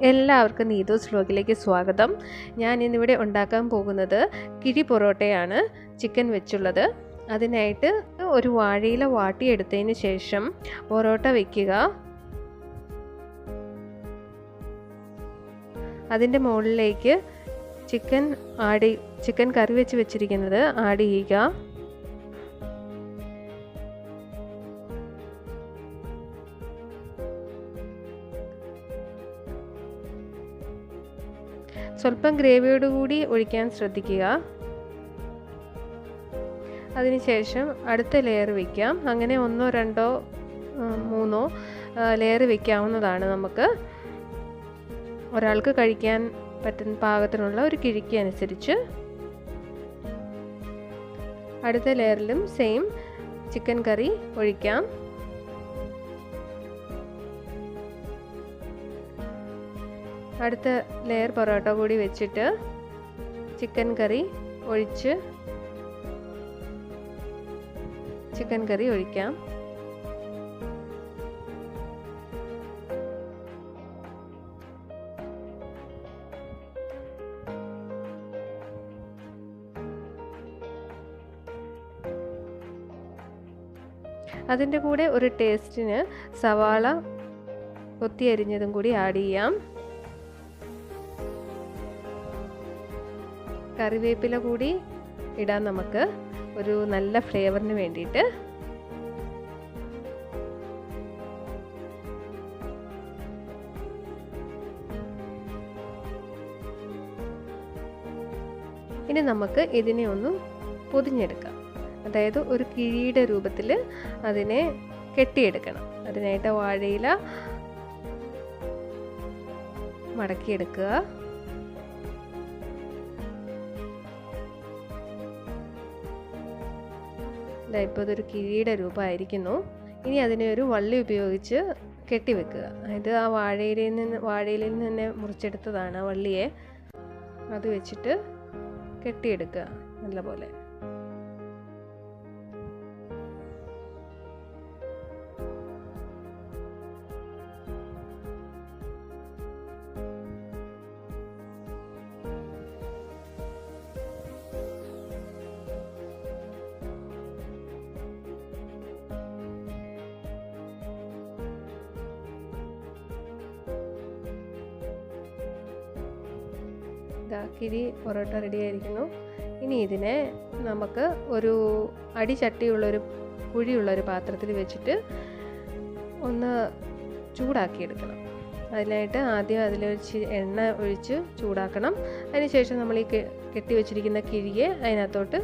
എല്ലാവർക്കും നീതോസ് വ്ലോഗിലേക്ക് സ്വാഗതം. ഞാൻ ഇന്നിവിടെ ഉണ്ടാക്കാൻ പോകുന്നത് കിഴി പൊറോട്ടയാണ് ചിക്കൻ വെച്ചുള്ളത്. അതിനായിട്ട് ഒരു വാഴയില വാട്ടിയെടുത്തതിന് ശേഷം പൊറോട്ട വയ്ക്കുക അതിന്റെ മുകളിലേക്ക് ചിക്കൻ ആടി ചിക്കൻ കറി വെച്ച് വെച്ചിരിക്കുന്നത് ആഡ് ചെയ്യുക. സ്വല്പം ഗ്രേവിയോട് കൂടി ഒഴിക്കാൻ ശ്രദ്ധിക്കുക. അതിനുശേഷം അടുത്ത ലെയർ വയ്ക്കാം അങ്ങനെ ഒന്നോ രണ്ടോ മൂന്നോ ലെയർ വയ്ക്കാവുന്നതാണ് നമുക്ക്. ഒരാൾക്ക് കഴിക്കാൻ പറ്റുന്ന പാകത്തിനുള്ള ഒരു കിഴിക്ക് അനുസരിച്ച്. അടുത്ത ലെയറിലും സെയിം ചിക്കൻ കറി ഒഴിക്കാം. അടുത്ത ലെയർ പൊറോട്ട കൂടി വെച്ചിട്ട് ചിക്കൻ കറി ഒഴിച്ച് ചിക്കൻ കറി ഒഴിക്കാം. അതിന്റെ കൂടെ ഒരു ടേസ്റ്റിന് സവാള കൊത്തി അരിഞ്ഞതും കൂടി ആഡ് ചെയ്യാം. കറിവേപ്പില കൂടി ഇടാം നമുക്ക് ഒരു നല്ല ഫ്ലേവറിന് വേണ്ടിയിട്ട് ഇനി നമുക്ക് ഇതിനെ ഒന്ന് പൊതിഞ്ഞെടുക്കാം. അതായത് ഒരു കിഴിയുടെ രൂപത്തിൽ അതിനെ കെട്ടിയെടുക്കണം. അതിനായിട്ട് വാഴയില മടക്കിയെടുക്കുക. ഇപ്പോൾ ഇതൊരു കിഴിയുടെ രൂപമായിരിക്കുന്നു. ഇനി അതിനെ ഒരു വള്ളി ഉപയോഗിച്ച് കെട്ടിവെക്കുക. അതായത് ആ വാഴയിലിൽ നിന്ന് വാഴയിൽ നിന്ന് തന്നെ മുറിച്ചെടുത്തതാണ് ആ വള്ളിയെ. അത് വെച്ചിട്ട് കെട്ടിയെടുക്കുക. നല്ലപോലെ. കിരി പൊറോട്ട റെഡി ആയിരിക്കുന്നു. ഇനി ഇതിനെ നമുക്ക് ഒരു അടി ചട്ടിയുള്ളൊരു കുഴിയുള്ളൊരു പാത്രത്തിൽ വെച്ചിട്ട് ഒന്ന് ചൂടാക്കിയെടുക്കണം. അതിനായിട്ട് ആദ്യം അതിൽ വെച്ച് എണ്ണ ഒഴിച്ച് ചൂടാക്കണം. അതിനുശേഷം നമ്മൾ ഈ കെട്ടി വെച്ചിരിക്കുന്ന കിഴിയെ അതിനകത്തോട്ട്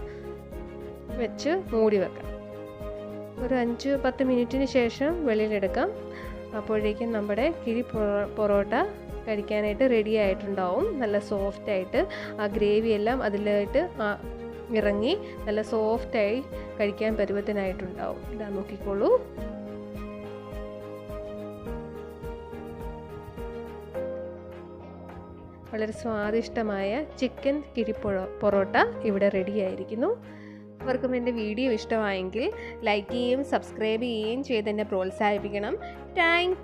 വെച്ച് മൂടി വെക്കണം. ഒരു അഞ്ച് പത്ത് മിനിറ്റിന് ശേഷം വെളിയിലെടുക്കാം. അപ്പോഴേക്കും നമ്മുടെ കിഴി പൊറോട്ട കഴിക്കാനായിട്ട് റെഡി ആയിട്ടുണ്ടാവും. നല്ല സോഫ്റ്റ് ആയിട്ട് ആ ഗ്രേവി എല്ലാം അതിലായിട്ട് ഇറങ്ങി നല്ല സോഫ്റ്റായി കഴിക്കാൻ പരുവത്തിനായിട്ടുണ്ടാവും. ഇതാ നോക്കിക്കോളൂ. വളരെ സ്വാദിഷ്ടമായ ചിക്കൻ കിരി പൊറോട്ട ഇവിടെ റെഡി ആയിരിക്കുന്നു. അവർക്കും എന്റെ വീഡിയോ ഇഷ്ടമായെങ്കിൽ ലൈക്ക് ചെയ്യുകയും സബ്സ്ക്രൈബ് ചെയ്യുകയും ചെയ്ത് എന്നെ പ്രോത്സാഹിപ്പിക്കണം. താങ്ക്